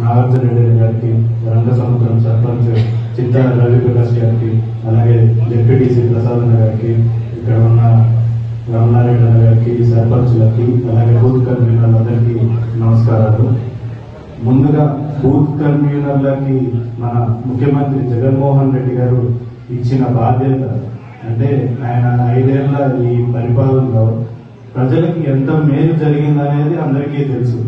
నాగార్జున రెడ్డి గారికి రంగసముద్రం సర్పంచ్ చింతా రవి ప్రకాష్ గారికి అలాగే డిప్యూటీసీ ప్రసాద్ గారికి ఇక్కడ ఉన్న రామనారాయణ గారికి సర్పంచ్లకి అలాగే బూత్ కన్వీనర్లందరికీ నమస్కారాలు. ముందుగా బూత్ కన్వీనర్లకి మన ముఖ్యమంత్రి జగన్మోహన్ రెడ్డి గారు ఇచ్చిన బాధ్యత అంటే ఆయన ఐదేళ్ళ ఈ పరిపాలనలో ప్రజలకి ఎంత మేలు జరిగిందనేది అందరికీ తెలుసు.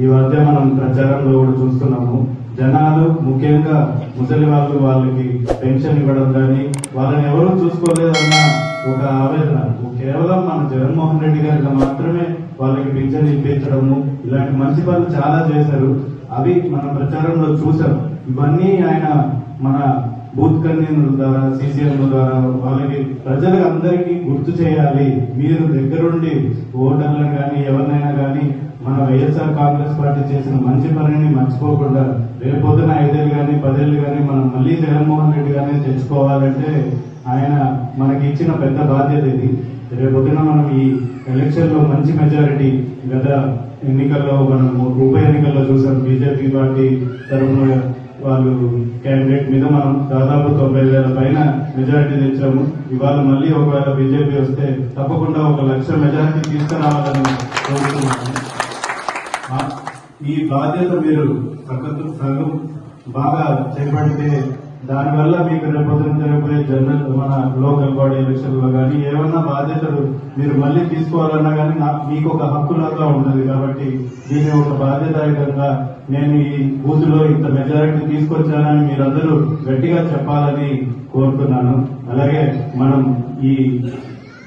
ఈ మధ్య మనం ప్రచారంలో కూడా చూస్తున్నాము. జనాలు ముఖ్యంగా ముసలి వాళ్ళు వాళ్ళకి పెన్షన్ ఇవ్వడం కానీ వాళ్ళని ఎవరు చూసుకోలేదన్న ఒక ఆవేదన. కేవలం మన జగన్మోహన్ రెడ్డి గారికి మాత్రమే వాళ్ళకి పింఛన్ ఇప్పించడము ఇలాంటి మంచి పనులు చాలా చేశారు. అవి మన ప్రచారంలో చూసాం ఇవన్నీ ఆయన మన బూత్ కన్వీనర్ ద్వారా సీసీఎం ద్వారా వాళ్ళకి ప్రజలకు అందరికీ గుర్తు చేయాలి. మీరు దగ్గరుండి ఓటర్లను కానీ ఎవరినైనా కానీ మన వైఎస్ఆర్ కాంగ్రెస్ పార్టీ చేసిన మంచి పనిని మర్చిపోకుండా రేపొద్దున ఐదేళ్ళు కానీ పదేళ్ళు కానీ మనం మళ్ళీ జగన్మోహన్ తెచ్చుకోవాలంటే ఆయన మనకి ఇచ్చిన పెద్ద బాధ్యత ఇది. రేపొద్దున మనం ఈ ఎలక్షన్లో మంచి మెజారిటీ గత ఎన్నికల్లో మనం ఉప ఎన్నికల్లో చూసాం బీజేపీ పార్టీ తరఫున వాళ్ళు క్యాండిడేట్ మీద మనం దాదాపు తొంభై వేల పైన మెజారిటీ తెచ్చాము. ఇవాళ మళ్ళీ ఒకవేళ బీజేపీ వస్తే తప్పకుండా ఒక లక్ష మెజారిటీ తీసుకురావాలని కోరుతున్నాము. ఈ బాధ్యత మీరు సగం బాగా చేపడితే దానివల్ల మీకు రేపొద్దున జరగబోయే జనరల్ మన లోకల్ బాడీ ఎలక్షన్లో కానీ ఏమన్నా బాధ్యతలు మీరు మళ్ళీ తీసుకోవాలన్నా కానీ నాకు మీకు ఒక హక్కులాగా ఉన్నది కాబట్టి దీన్ని ఒక బాధ్యతాయుతంగా నేను ఈ బూత్లో ఇంత మెజారిటీ తీసుకొచ్చానని మీరందరూ గట్టిగా చెప్పాలని కోరుతున్నాను. అలాగే మనం ఈ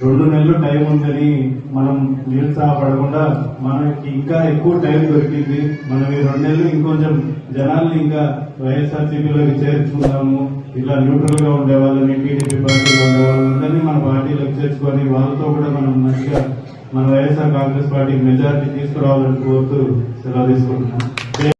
రెండు నెలలు టైం ఉందని మనం నిరుత్సాహపడకుండా మనకి ఇంకా ఎక్కువ టైం దొరికింది. మనం ఈ రెండు నెలలు ఇంకొంచెం జనాల్ని ఇంకా వైఎస్ఆర్సీపీలోకి చేర్చుకుందాము ఇలా న్యూట్రల్గా ఉండే వాళ్ళని టీడీపీ పార్టీలో ఉండే వాళ్ళందరినీ మన పార్టీలోకి చేర్చుకొని వాళ్ళతో కూడా మనం మంచిగా మన వైఎస్ఆర్ కాంగ్రెస్ పార్టీ మెజారిటీ తీసుకురావాలని కోరుతూ సెలవు తీసుకుంటున్నాం